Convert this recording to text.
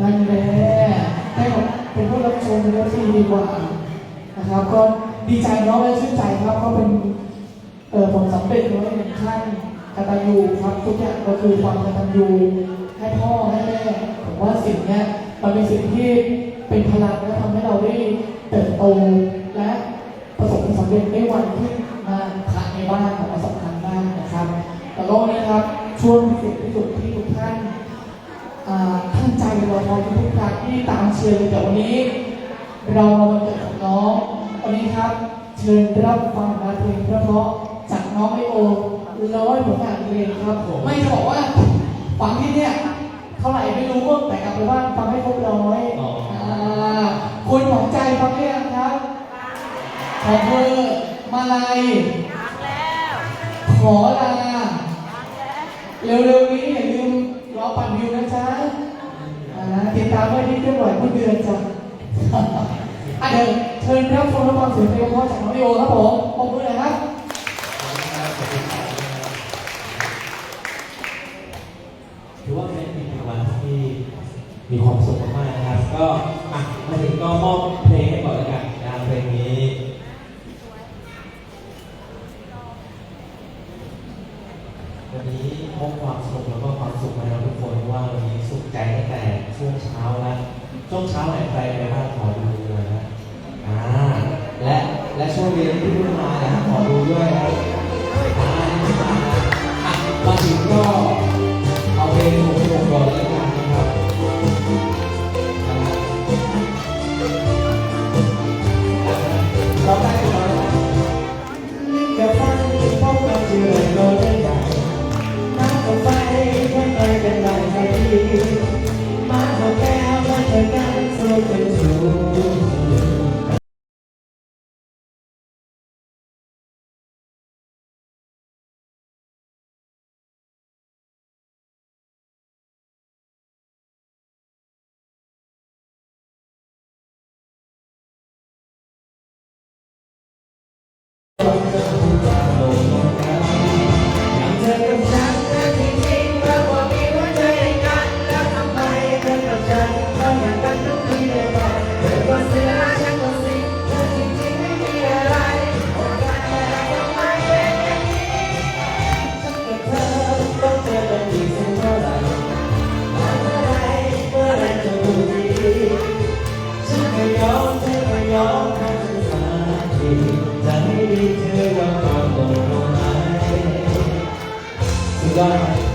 นั่นแหละให้ผมเป็นผู้รับชมเรื่องที่ดีกว่านะครับ ก็ดีใจเนาะและชื่นใจครับก็เป็นเออผลสำเร็จของหนึ่งท่านกตัญญูครับทุกอย่างก็คือความกตัญญูให้พ่อให้แม่ผมว่าสิ่งนี้มันเป็นสิ่งที่เป็นพลังและทำให้เราได้เติบโตและประสบความสำเร็จในวันที่มาภายในบ้านของเราสำคัญมากนะครับแล้วก็วันนี้ครับช่วงพิเศษที่สุดที่ทุกท่านอ่า ใจรอคอยทุกครั้งที่ตามเชียร์เลยแต่วันนี้ เรามาวันเกิดของน้องวันนี้ครับ เชิญรับฟังงานเพลงเพราะๆจากน้องไอโอร้อยผลงานเพลงครับผมไม่จะบอกว่าฟังที่เนี่ยเท่าไหร่ไม่รู้ก็แต่กลับไปบ้านฟังให้ครบร้อยอ๋ออ่าคุณหวังใจฟังเรียงครับ ของเธอมาลัยขอลาเร็ว ดตามไว้ที่เคลื่อนไหวทุกเดือนจ้ะอะเดี๋ยวเชิญรับชมรับฟังเสียงเพลงเพราะจากน้องดิโอครับผมขอบคุณเลยครับถือว่าเป็นอีกหนึ่งวันที่มีความสุขมากๆนะครับ ก็อะมาถึงก็มอบเพลงให้ก่อนแล้วกันนะครับเพลงนี้ วันนี้พบความสนุกแล้วก็ความสุขมาแล้วทุกคนเพราะว่าวันนี้สุขใจตั้งแต่ช่วงเช้าแล้วช่วงเช้า ไหนใครไปบ้างขอดูด้วยนะอ่าและและช่วงเรียนที่พุ่งมานะครับขอดูด้วยนะอ่าอะมาถึงก็เอาเพลงของผมก่อนแล้วกันนะครับ ที่เธอยัวาหลงไหลสุ